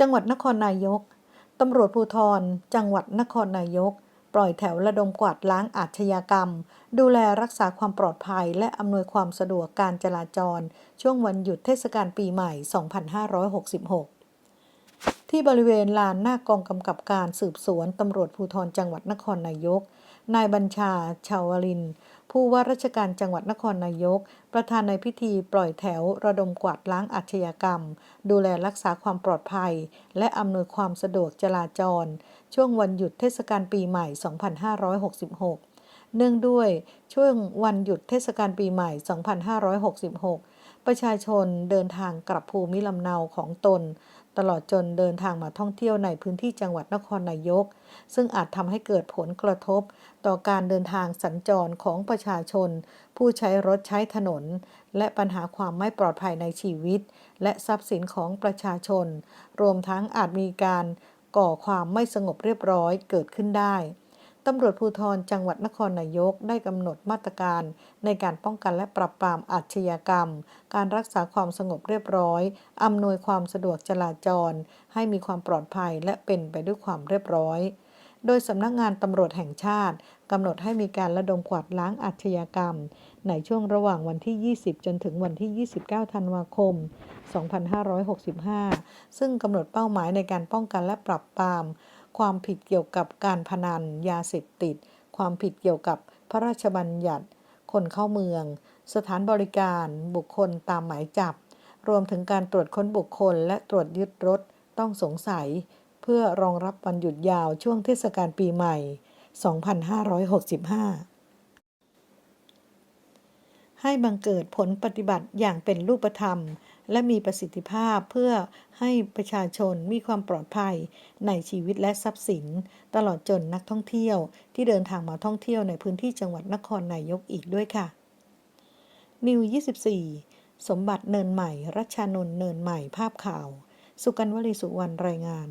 จังหวัดนครนายกตำรวจภูธร จังหวัดนครนายก ปล่อยแถวระดมกวาดล้างอาชญากรรม ดูแลรักษาความปลอดภัย และอำนวยความสะดวกการจราจร ช่วงวันหยุดเทศกาลปีใหม่ 2566 ที่บริเวณลานหน้ากองกำกับการสืบสวนตำรวจภูธรจังหวัดนครนายก นายบัญชา ชาวลิน ผู้ว่าราชการจังหวัดนครนายก ประธานในพิธีปล่อยแถวระดมกวาดล้างอาชญากรรม ดูแลรักษาความปลอดภัย และอำนวยความสะดวกจราจร ช่วงวันหยุดเทศกาลปีใหม่ 2566 เนื่องด้วยช่วงวันหยุดเทศกาลปีใหม่ 2566ประชาชนเดินทางกลับภูมิลำเนาของตน ตลอดจนเดินทางมาท่องเที่ยวในพื้นที่จังหวัดนครนายก ซึ่งอาจทำให้เกิดผลกระทบ ต่อการเดินทางสัญจรของประชาชน ผู้ใช้รถใช้ถนน และปัญหาความไม่ปลอดภัยในชีวิต และทรัพย์สินของประชาชน รวมทั้งอาจมีการก่อความไม่สงบเรียบร้อยเกิดขึ้นได้ ตำรวจภูธรจังหวัดนครนายกได้กำหนดมาตรการ ในการป้องกันและปราบปรามอาชญากรรม การรักษาความสงบเรียบร้อย อำนวยความสะดวกจราจร ให้มีความปลอดภัยและเป็นไปด้วยความเรียบร้อย โดยสำนักงานตำรวจแห่งชาติกำหนดให้มีการระดมกวาดล้างอาชญากรรม ในช่วงระหว่างวันที่ 20 จนถึงวันที่ 29 ธันวาคม 2565 ซึ่งกำหนดเป้าหมายในการป้องกันและปราบปราม ความผิดเกี่ยวกับการพนัน ยาเสพติด ความผิดเกี่ยวกับพระราชบัญญัติ คนเข้าเมือง สถานบริการบุคคลตามหมายจับ รวมถึงการตรวจค้นบุคคล และตรวจยึดรถต้องสงสัย เพื่อรองรับวันหยุดยาวช่วงเทศกาลปีใหม่ 2565ให้บังเกิดผลปฏิบัติอย่างเป็นรูปธรรม และมีประสิทธิภาพเพื่อให้ประชาชนมีความปลอดภัยในชีวิตและทรัพย์สิน ตลอดจนนักท่องเที่ยว ที่เดินทางมาท่องเที่ยวในพื้นที่จังหวัดนครนายกอีกด้วยค่ะนิว24 สมบัติเนินใหม่ รัชานนท์เนินใหม่ภาพข่าว สุกันวลีสุวรรณรายงาน